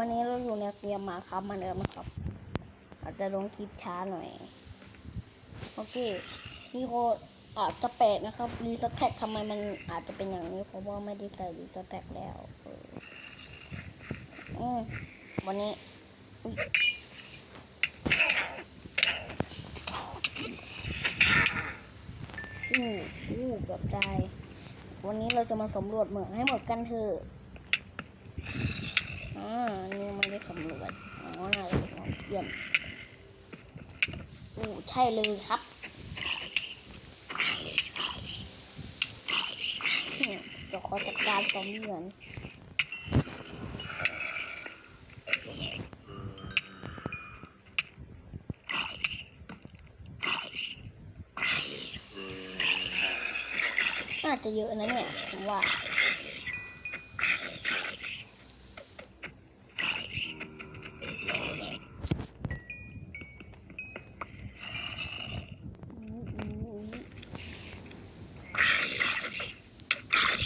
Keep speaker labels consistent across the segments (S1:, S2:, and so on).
S1: วันนี้เราอยู่ในเกมมาครับมันเดิมนะครับอาจจะลงคลิปช้าหน่อย โอเคนี่โคอาจจะแปลกนะครับรีสแต็กทำไมมันอาจจะเป็นอย่างนี้ เพราะว่าไม่ได้ใส่รีสแต็กแล้วอออืมวันนี้อุ๊ยอู้อู้เกับได้ วันนี้เราจะมาสำรวจเหมืองให้หมดกันเถอะ อ่านี่ไม่ได้สำรวจอ๋อน่าจะเป็นของเยี่ยมอู้ใช่เลยครับเดี๋ยวขอจัดการซอมบี้ก่อนน่าจะเยอะนะเนี่ยผมว่า อุ๊ยอุ๊ยอุ๊ย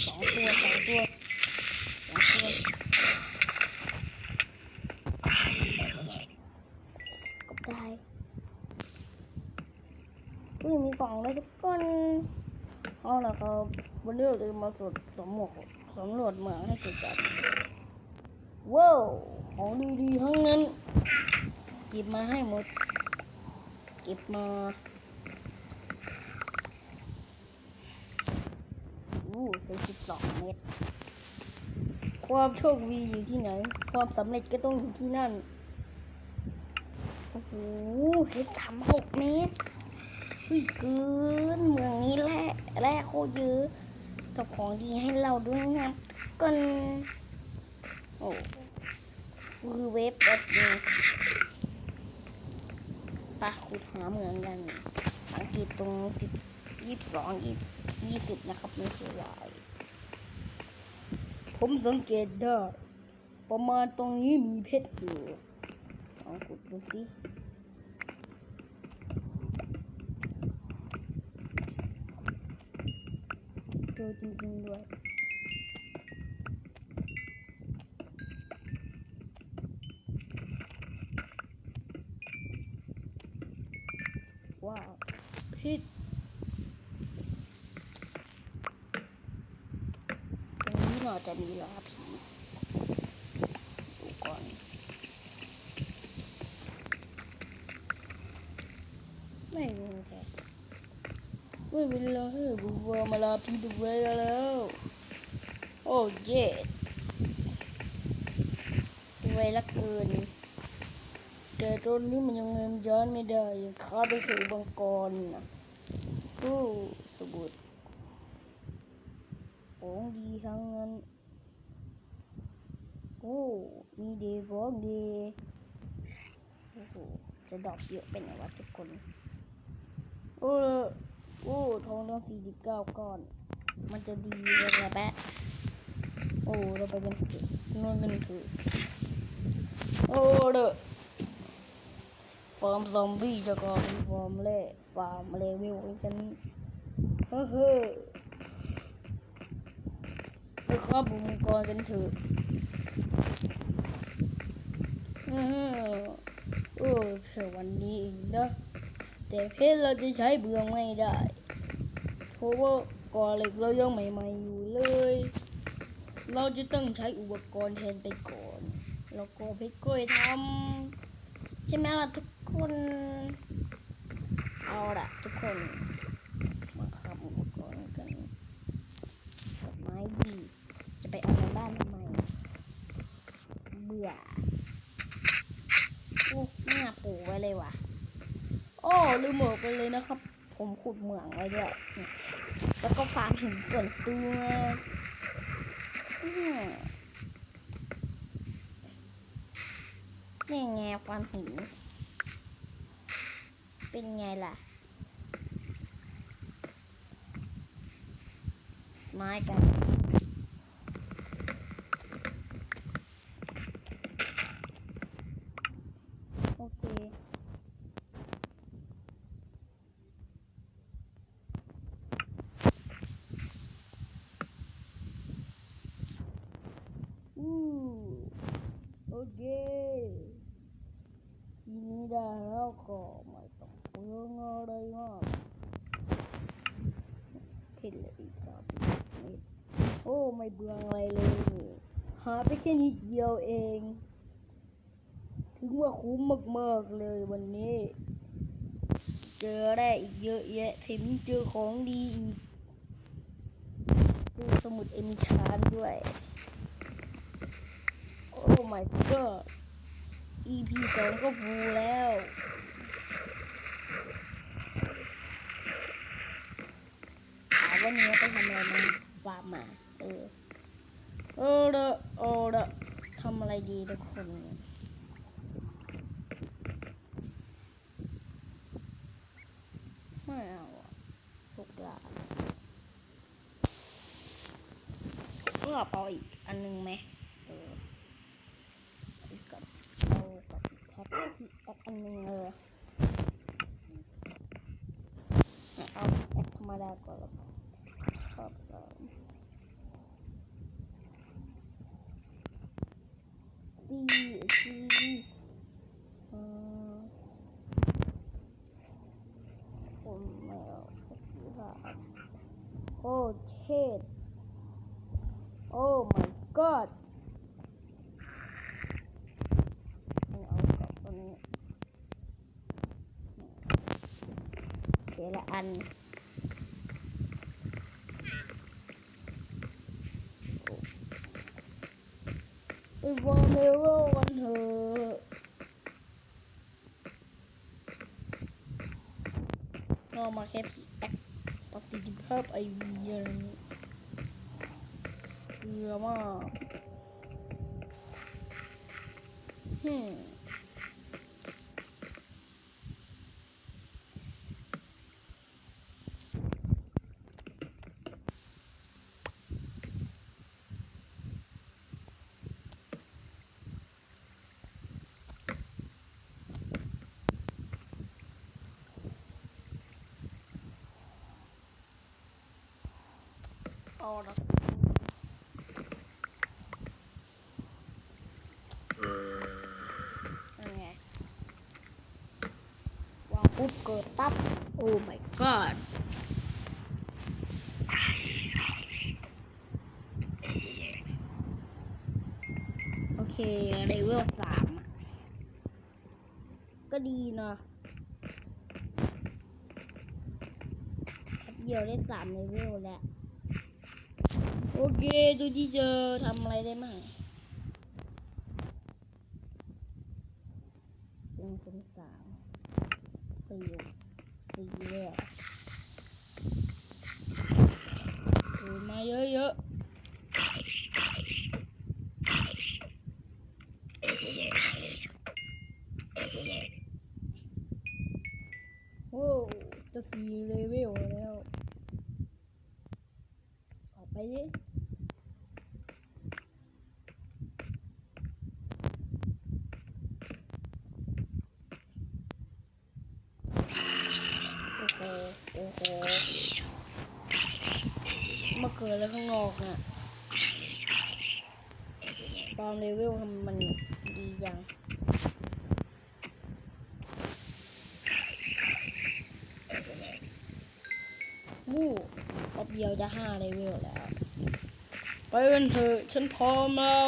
S1: สอง ตัวสองตัวสองตัวก็ได้อุ้ยมีกล่องเลยทุกคนเอาละครับวันนี้เราจะมาสดสำรวจสำรวจเมืองให้สร็จกันว้าวของดีๆทั้งนั้น เก็บมาให้หมด เก็บมา อู้เป็นสิบสองเมตร ความโชคดีอยู่ที่ไหน ความสำเร็จก็ต้องอยู่ที่นั่น โอ้โหเห็ดสามหกเมตรเฮ้ยเกินเมืองนี้แหละแร่โคเยอะเจ้าของดีให้เราด้วยนะก่อนโอ้คือเว็บแบบนี้ปะขุดหาเหมืองกันสังเกตตรงสิบ ยี่สิบสองยี่ยี่สิบนะครับนี่คือลายผมสังเกตได้ประมาณตรงนี้มีเพชรอยู่ลองขุดดูสิเจอจริงๆด้วยว้าวเพชร ตรงนี้ เราจะมีลาผีดูก่อนไม่มีแค่ไม่เป็นไรบูวามาลาผีดูไว้แล้วโอ้เย่ไวละเกินแต่ตอนนี้มันยังเงินย้อนไม่ได้ยังข้าไปสู่บังกรนะโอ้สมุด ของดีทั้งนั้น โอ้ มีเดย์ของดีโอ้โห จะดอกเยอะเป็นไงวะทุกคน โอ้ โอ้ ทองต้องสี่สิบเก้าก้อน มันจะดีเลยนะแปะโอ้ เราไปเป็นถือนวลเป็นถือ โอ้เด้อฟาร์มซอมบี้จะก่อนฟาร์มเล่ฟาร์มเลวิวของฉันเฮ้อ เฮ้อไปครอบอุปกรกันเถอะอือโอ้แค่วันนี้เองนะแต่เพชรเราจะใช้เบืองไม่ได้ เพราะว่าก่อเหล็กเรายังใหม่ๆอยู่เลย เราจะต้องใช้อุปกรณ์แทนไปก่อน แล้วก็เพชรกล้วยทำใช่ไหมล่ะทุกคน เอาละทุกคน มาขับอุปกรณ์กัน ดอกไม้ดี จะไปเอาในบ้านทำไม เบื่อโอ้ไม่น่าปลูกไว้เลยว่ะ โอ้ลืมบอกไปเลยนะครับ ผม ขุดเหมืองไว้ด้วย แล้วก็ฟาร์มหินส่วนตัวนี่ไงฟาร์มหิน เป็นไงล่ะ ไม้กัน โอเค อู้โอเค ได้แล้วก็ไม่ต้องเปลืองอะไรมากเพชรเหลืออีกสามเม็ดโอ้ ไม่เบืองอะไรเลย หาไปแค่นิดเดียวเอง ถึงว่าคุ้มมากๆเลยวันนี้ เจอได้อีกเยอะแยะถึงเจอของดีอีกเจอสมุดเอ็มชานด้วย โอ้ my god EP สองก็ฟูแล้วถามว่าเนี้ยไปทำอะไรมาฟาร์มมา เออเออเออเดอทำอะไรดีทุกคนไม่เอาอะทุกอย่างก็เอาอีกอันนึงไหมเอออีกกับเอากับแพ็คที่แอคอันนึงเลยเอาแอคธรรมดาก่อนแล้วกับ สามดีดีอืมผมไม่เอาสีฟ้าโอ้เชดโอ้ my god ไม่เอากับตัวนี้โอเคละอัน ไอ้วอลเลเวลกันเถอะเรามาแค่พีแอคประสิทธิภาพไอวีอะไรนี้เกลือมากฮึ มเอาละนั่นไงวางปุ๊บเกิดปั๊บโอ้ my god โอเคเลเวลสามอะก็ดีเนาะแป๊บเดียวได้สามเลเวลแล้ว โอเคดูที่เจอทำอะไรได้มั่งหนึ่งสงสามสี่สี่เลยอะโอ้ยมาเยอะๆโอ้จะสีเลเวลแล้ว ออกไป ดิโอ้โหโอ้โหมาเกิดแล้วข้างนอกน่ะตามเลเวลทำมันดีจังวู้แป๊บเดียวจะห้าเลเวลแล้ว ไปกันเถอะฉันพร้อมแล้ว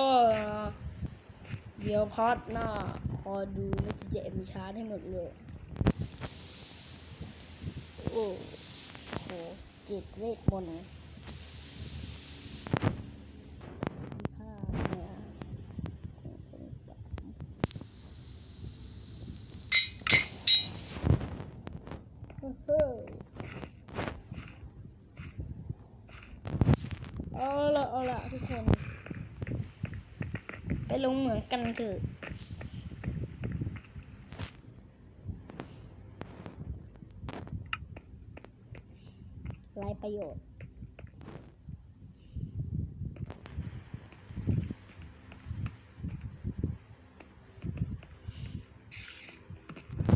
S1: เดี๋ยวพาร์ทหน้าคอดูแล้วจะเอ็มชาร์จให้หมดเลยโอ้โหจิตเวทมนต์ผ้าเนี่ยเฮ้ยเอาละเอาละทุกคน ไป ลงเหมืองกันเถอะไรประโยชน์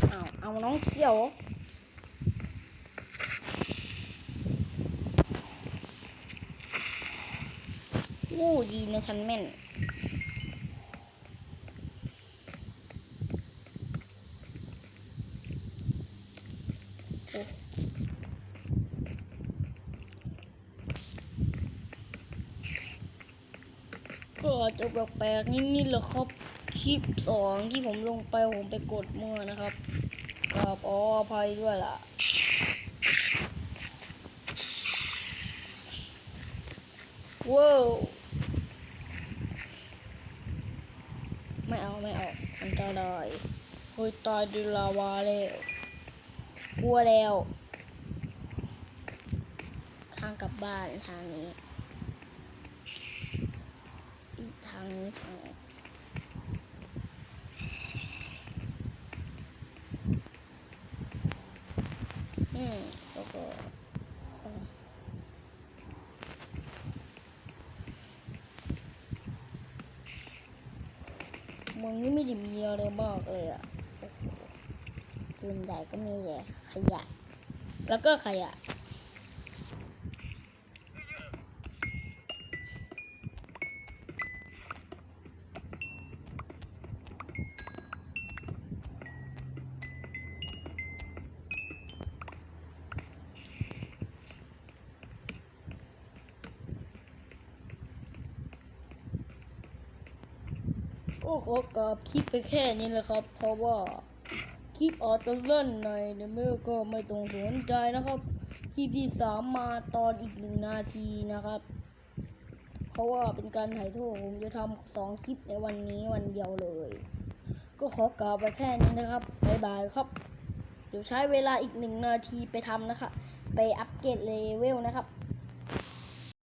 S1: เอาเอาน้องเขียวอู้ดีนะฉันแม่น อ โอ้ ก็อาจจะแปลกๆนิดๆแหละครับ คลิปสองที่ผมลงไปผมไปกดมั่วนะครับกราบขออภัยด้วยล่ะว้าวไม่เอา ไม่เอา อันตรายเฮ้ยตายดิลาวาแล้ว กลัวแล้วทางกลับบ้านทางนี้อีกทางนี้ทางอืมแล้วก็เอ่อเมึงนี่ไม่ได้มีอะไรมากเลยอะ ส่วนใหญ่ก็มีแต่ขยะ แล้วก็ขยะ ก็ขอกราบคลิปไปแค่นี้แหละครับ เพราะว่า คลิปออตเล่นในเดมอก็ไม่ต้องสนใจนะครับคลิปที่สามมาตอนอีกหนึ่งนาทีนะครับ เพราะว่าเป็นการถ่ายทอดผมจะทำสองคลิปในวันนี้วันเดียวเลย ก็ขอกล่าวไปแค่นี้นะครับบ๊ายบายครับ เดี๋ยวใช้เวลาอีกหนึ่งนาทีไปทำนะครับไปอัปเกรดเลเวลนะครับ